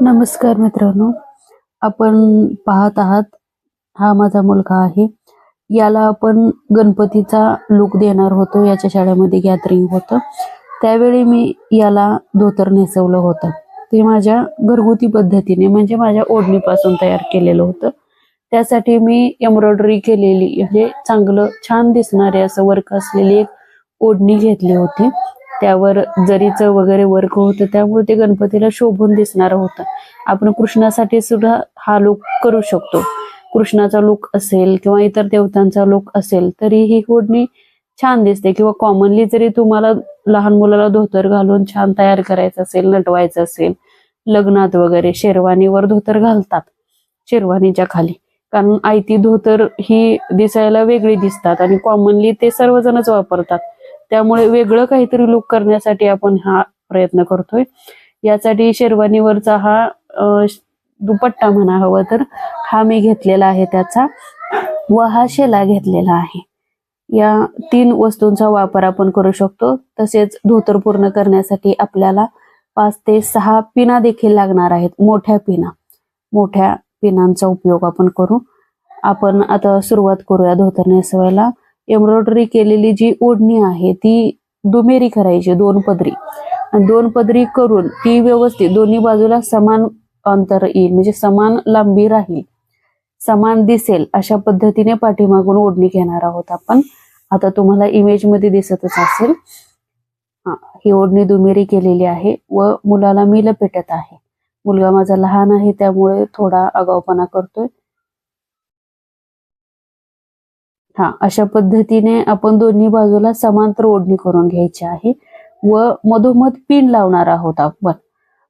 नमस्कार मित्रांनो. आपण पाहत आहात हा माझा मुलगा आहे. याला आपण गणपतीचा लुक देणार होतो याच्या शाळेमध्ये गॅदरिंग होतं. त्यावेळी मी याला धोतर नेसवलं होतं. ते माझ्या घरगुती पद्धतीने म्हणजे माझ्या ओढणीपासून तयार केलेलं होतं. त्यासाठी मी एम्ब्रॉयडरी केलेली म्हणजे चांगलं छान दिसणारे असं वर्क असलेली एक ओढणी घेतली होती. त्यावर जरीचं वगैरे वर्क होतं त्यामुळे ते गणपतीला शोभून दिसणार होतं. आपण कृष्णासाठी सुद्धा हा लुक करू शकतो. कृष्णाचा लुक असेल किंवा इतर देवतांचा लुक असेल तरी ही होडणी छान दिसते. किंवा कॉमनली जरी तुम्हाला लहान मुलाला धोतर घालून छान तयार करायचं असेल नटवायचं असेल लग्नात वगैरे शेरवानीवर धोतर घालतात शेरवानीच्या खाली. कारण आयती धोतर ही दिसायला वेगळी दिसतात आणि कॉमनली ते सर्वजणच वापरतात. त्यामुळे वेगळं काहीतरी लुक करण्यासाठी आपण हा प्रयत्न करतोय. यासाठी शेरवानीवरचा हा दुपट्टा म्हणा हवा तर हा मी घेतलेला आहे त्याचा व हा शेला घेतलेला आहे. या तीन वस्तूंचा वापर आपण करू शकतो. तसेच धोतर पूर्ण करण्यासाठी आपल्याला पाच ते सहा पिना देखील लागणार आहेत मोठ्या पिना. मोठ्या पिनांचा उपयोग आपण करू. आपण आता सुरुवात करूया धोतर नेसवायला. एम्ब्रॉयडरी केलेली जी ओढणी आहे ती दुमेरी करायची दोन पदरी. आणि दोन पदरी करून ती व्यवस्थित दोन्ही बाजूला समान अंतर येईल म्हणजे समान लांबी राहील. समान दिसेल अशा पद्धतीने पाठीमागून ओढणी घेणार आहोत आपण. आता तुम्हाला इमेजमध्ये दिसतच असेल. हा ही ओढणी दुमेरी केलेली आहे व मुलाला मी लपेटत आहे. मुलगा माझा लहान आहे त्यामुळे थोडा आगाऊपणा करतोय. हा अशा पद्धतीने आपण दोन्ही बाजूला समांतर ओढणी करून घ्यायची आहे. व मधोमध पिन लावणार आहोत आपण.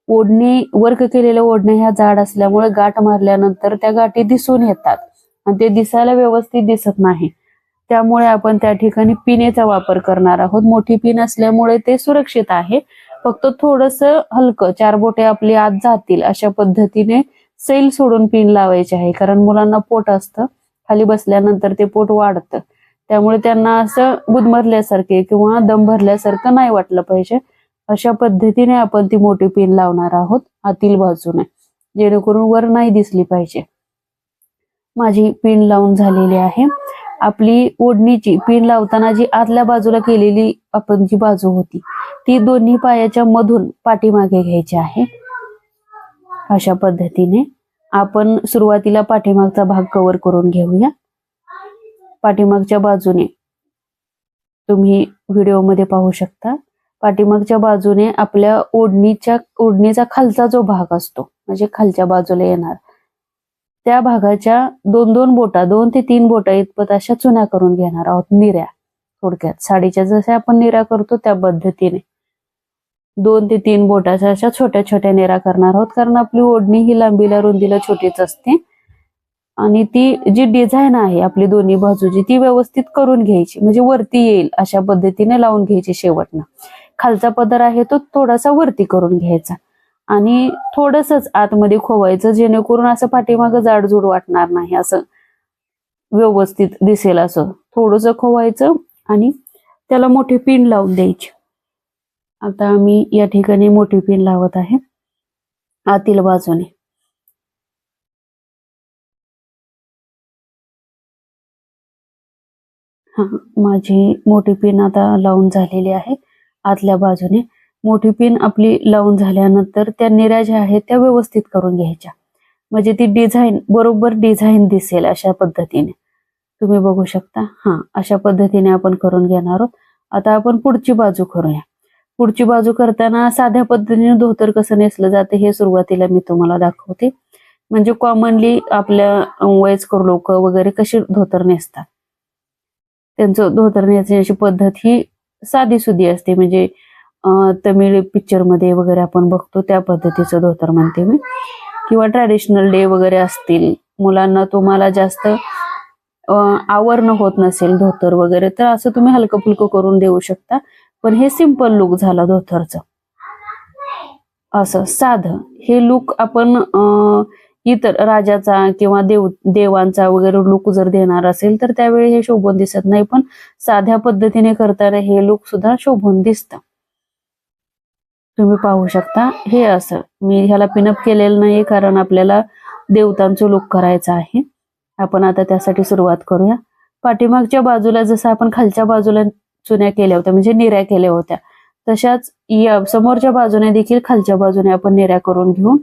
ओढणी वर्क केलेल्या ओढण्या ह्या जाड असल्यामुळे गाठ मारल्यानंतर त्या गाठी दिसून येतात. आणि ते दिसायला व्यवस्थित दिसत नाही. त्यामुळे आपण त्या ठिकाणी पिनेचा वापर करणार आहोत. मोठी पिन असल्यामुळे ते सुरक्षित आहे. फक्त थोडस हलकं चार बोटे आपली आत जातील अशा पद्धतीने सैल सोडून पिन लावायचे आहे. कारण मुलांना पोट असतं. खाली बसल्यानंतर ते पोट वाढतं. त्यामुळे त्यांना असं गुदमरल्यासारखे किंवा दम भरल्यासारखं नाही वाटलं पाहिजे. अशा पद्धतीने आपण ती मोठी पिन लावणार आहोत आतील बाजूने जेणेकरून वर नाही दिसली पाहिजे. माझी पिन लावून झालेली आहे. आपली ओढणीची पिन लावताना जी आतल्या बाजूला केलेली आपण जी बाजू होती ती दोन्ही पायाच्या मधून पाठीमागे घ्यायची आहे. अशा पद्धतीने आपण सुरुवातीला पाठीमागचा भाग कव्हर करून घेऊया. पाठीमागच्या बाजूने तुम्ही व्हिडिओमध्ये पाहू शकता. पाठीमागच्या बाजूने आपल्या ओढणीच्या ओढणीचा खालचा जो भाग असतो म्हणजे खालच्या बाजूला येणार त्या भागाच्या दोन दोन बोटा दोन ते तीन बोटा इतपत अशा चुन्या करून घेणार आहोत निऱ्या थोडक्यात. साडीच्या जशा आपण निऱ्या करतो त्या पद्धतीने. दोन ते तीन बोटाच्या अशा छोट्या छोट्या निरा करणार आहोत. कारण आपली ओढणी ही लांबीला रुंदीला छोटीच असते. आणि ती जी डिझाईन आहे आपली दोन्ही बाजूची ती व्यवस्थित करून घ्यायची. म्हणजे वरती येईल अशा पद्धतीने लावून घ्यायची शेवटनं. खालचा पदर आहे तो थोडासा वरती करून घ्यायचा. आणि थोडसच आतमध्ये खोवायचं जेणेकरून असं पाठीमागं जाडजूड वाटणार नाही. असं व्यवस्थित दिसेल असं. थोडस खोवायचं आणि त्याला मोठी पिन लावून द्यायची. आता आम्ही या ठिकाणी मोठी पिन लावत आहे. आतील बाजूने. हा माझी मोठी पिन आता लावून झालेली आहे. आतल्या बाजूने. मोठी पिन आपली लावून झाल्यानंतर त्या निऱ्या ज्या आहेत त्या व्यवस्थित करून घ्यायच्या. म्हणजे ती डिझाईन बरोबर डिझाईन दिसेल अशा पद्धतीने. तुम्ही बघू शकता. हा अशा पद्धतीने आपण करून घेणार आहोत. आता आपण पुढची बाजू करूया. पुढची बाजू करताना साध्या पद्धतीने धोतर कसं नेसलं जातं हे सुरुवातीला मी तुम्हाला दाखवते. म्हणजे कॉमनली आपल्या वयस्कर लोक वगैरे कशी धोतर नेसतात. त्यांचं धोतर नेसण्याची पद्धत ही साधी सुधी असते. म्हणजे तमिळ पिक्चरमध्ये वगैरे आपण बघतो त्या पद्धतीचं धोतर म्हणते मी. किंवा ट्रॅडिशनल डे वगैरे असतील मुलांना तुम्हाला जास्त आवरण होत नसेल धोतर वगैरे तर असं तुम्ही हलकं फुलकं करून देऊ शकता. पण हे सिंपल लुक झालं धोतरचं. असं साधं. हे लुक आपण इतर राजाचा किंवा देव देवांचा वगैरे लुक जर देणार असेल तर त्यावेळी हे शोभून दिसत नाही पण साध्या पद्धतीने करताना हे लुक सुद्धा शोभून दिसतं. तुम्ही पाहू शकता हे असं. मी ह्याला पिनअप केलेलं नाही कारण आपल्याला देवतांचं लुक करायचं आहे. आपण आता त्यासाठी सुरुवात करूया. पाठीमागच्या बाजूला जसं आपण खालच्या बाजूला चुन्या केल्या होत्या म्हणजे निऱ्या केल्या होत्या. तशाच या समोरच्या बाजूने देखील खालच्या बाजूने आपण निऱ्या करून घेऊन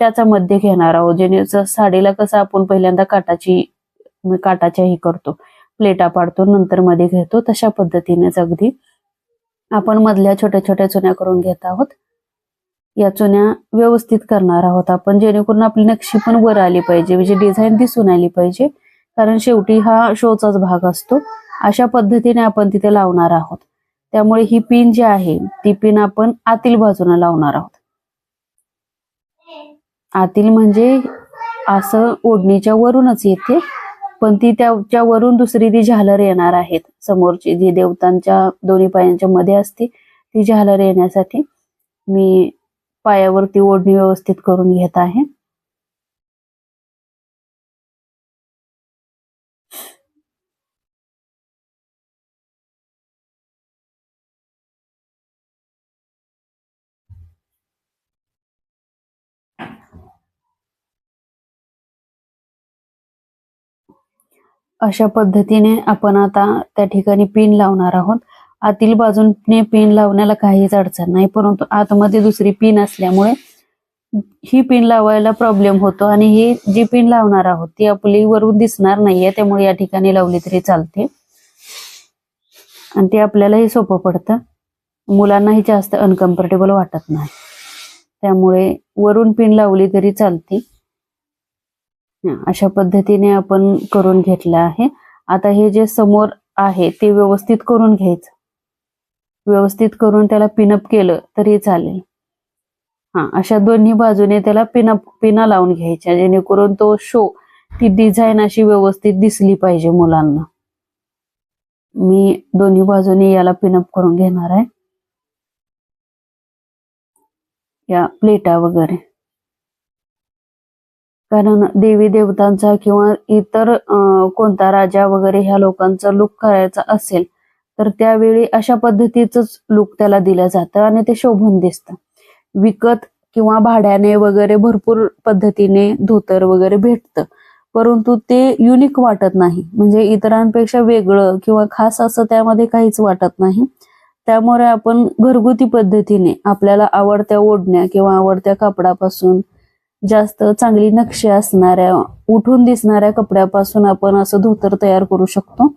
त्याचा मध्ये घेणार आहोत जेणे साडीला कसं आपण पहिल्यांदा काटाची काटाच्या ही करतो प्लेटा पाडतो नंतर मध्ये घेतो तशा पद्धतीनेच अगदी आपण मधल्या छोट्या छोट्या चुन्या करून घेत आहोत. या चुन्या व्यवस्थित करणार आहोत आपण जेणेकरून आपली नक्षी पण वर आली पाहिजे म्हणजे डिझाईन दिसून आली पाहिजे कारण शेवटी हा शोचाच भाग असतो. अशा पद्धतीने आपण तिथे लावणार आहोत. त्यामुळे ही पिन जी आहे ती पिन आपण आतील बाजूने लावणार आहोत. आतील म्हणजे असं ओढणीच्या वरूनच येते पण ती त्याच्या वरून दुसरी ती झालर येणार आहेत समोरची जी देवतांच्या दोन्ही पायांच्या मध्ये असते ती झालर येण्यासाठी मी पायावरती ओढणी व्यवस्थित करून घेत आहे. अशा पद्धतीने आपण आता त्या ठिकाणी पिन लावणार आहोत. आतील बाजूने पिन लावण्याला काहीच अडचण नाही परंतु आतमध्ये दुसरी पिन असल्यामुळे ही पिन लावायला प्रॉब्लेम होतो आणि ही जी पिन लावणार आहोत ती आपली वरून दिसणार नाहीये त्यामुळे या ठिकाणी लावली तरी चालते. आणि ते आपल्यालाही सोपं पडतं. मुलांनाही जास्त अनकम्फर्टेबल वाटत नाही. त्यामुळे वरून पिन लावली तरी चालते. अशा पद्धतीने आपण करून घेतलं आहे. आता हे जे समोर आहे ते व्यवस्थित करून घ्यायचं. व्यवस्थित करून त्याला पिनअप केलं तरी चालेल. हा अशा दोन्ही बाजूने त्याला पिनअप पिना लावून घ्यायच्या जेणेकरून तो शो ती डिझाईन अशी व्यवस्थित दिसली पाहिजे मुलांना. मी दोन्ही बाजूने याला पिनअप करून घेणार आहे. या प्लेटा वगैरे. कारण देवी देवतांचा किंवा इतर कोणता राजा वगैरे ह्या लोकांचा लुक करायचा असेल तर त्यावेळी अशा पद्धतीच लुक त्याला दिलं जातं आणि ते शोभून दिसतं. विकत किंवा भाड्याने वगैरे भरपूर पद्धतीने धोतर वगैरे भेटतं परंतु ते युनिक वाटत नाही. म्हणजे इतरांपेक्षा वेगळं किंवा खास असं त्यामध्ये काहीच वाटत नाही. त्यामुळे आपण घरगुती पद्धतीने आपल्याला आवडत्या ओढण्या किंवा आवडत्या कापडापासून जास्त चांगली नक्षी असणाऱ्या उठून दिसणाऱ्या कपड्यापासून आपण असं धोतर तयार करू शकतो.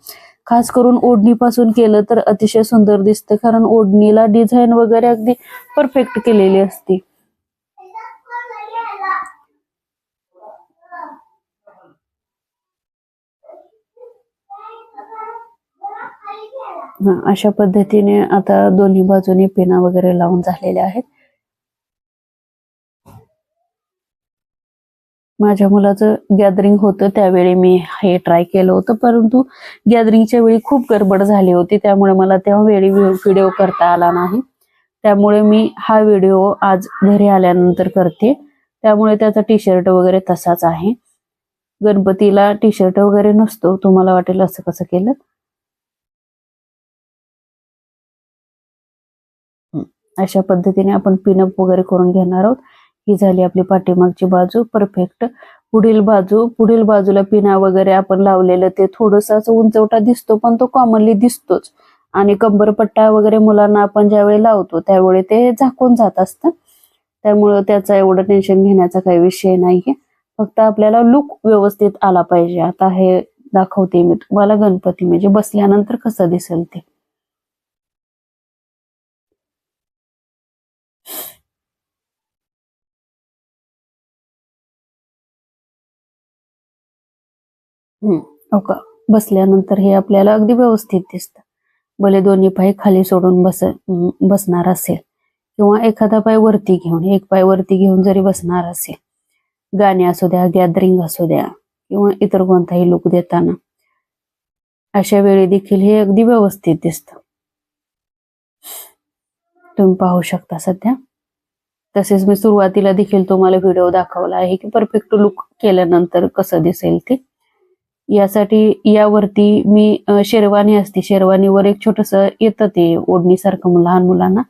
खास करून ओढणीपासून केलं तर अतिशय सुंदर दिसतं कारण ओढणीला डिझाईन वगैरे अगदी परफेक्ट केलेली असते. अशा पद्धतीने आता दोन्ही बाजूनी पिना वगैरे लावून झालेल्या आहेत. माझ्या मुलाचं गॅदरिंग होतं त्यावेळी मी हे ट्राय केलं होतं. परंतु गॅदरिंगच्या वेळी खूप गडबड झाली होती. त्यामुळे मला तेव्हा वेळी व्हिडिओ करता आला नाही. त्यामुळे मी हा व्हिडिओ आज घरी आल्यानंतर करते. त्यामुळे त्याचा टी शर्ट वगैरे तसाच आहे. गणपतीला टी शर्ट वगैरे नसतो. तुम्हाला वाटेल असं कसं केलं? अशा पद्धतीने आपण पिनअप वगैरे करून घेणार आहोत. ही झाली आपली पाठीमागची बाजू परफेक्ट पुढील बाजू पुढील बाजूला पिना वगैरे आपण लावलेलं ते थोडस असं उंचवटा दिसतो पण तो कॉमनली दिसतोच. आणि कंबरपट्टा वगैरे मुलांना आपण ज्यावेळी लावतो त्यावेळी ते झाकून जात असतं. त्यामुळं त्याचा एवढं टेन्शन घेण्याचा काही विषय नाहीये. फक्त आपल्याला लुक व्यवस्थित आला पाहिजे. आता हे दाखवते मी तुम्हाला गणपती म्हणजे बसल्यानंतर कसं दिसेल ते. हो का? बसल्यानंतर हे आपल्याला अगदी व्यवस्थित दिसतं. भले दोन्ही पाय खाली सोडून बस बसणार असेल. किंवा एखादा पाय वरती घेऊन एक पाय वरती घेऊन जरी बसणार असेल. गाणे असू द्या गॅदरिंग असू द्या किंवा इतर कोणताही लुक देताना. अशा वेळी देखील हे अगदी व्यवस्थित दिसतं. तुम्ही पाहू शकता सध्या. तसेच मी सुरुवातीला देखील तुम्हाला व्हिडिओ दाखवला आहे की परफेक्ट लुक केल्यानंतर कसं दिसेल ते. यासाठी यावरती मी शेरवानी असते. शेरवानीवर एक छोटस येतं ते ओढणीसारखं लहान मुलांना.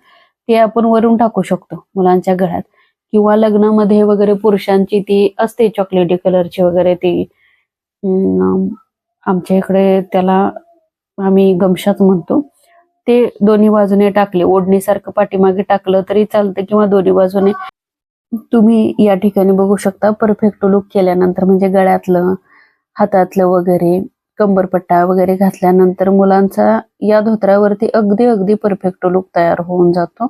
ते आपण वरून टाकू शकतो मुलांच्या गळ्यात. किंवा लग्नामध्ये वगैरे पुरुषांची ती असते चॉकलेटी कलरची वगैरे ती. आमच्या इकडे त्याला आम्ही गमशात म्हणतो. ते दोन्ही बाजूने टाकले. ओढणीसारखं पाठीमागे टाकलं तरी चालतं किंवा दोन्ही बाजूने. तुम्ही या ठिकाणी बघू शकता. परफेक्ट लुक केल्यानंतर म्हणजे गळ्यातलं हातातलं वगैरे कंबरपट्टा वगैरे घातल्यानंतर मुलांचा या धोत्रावरती अगदी अगदी परफेक्ट लुक तयार होऊन जातो.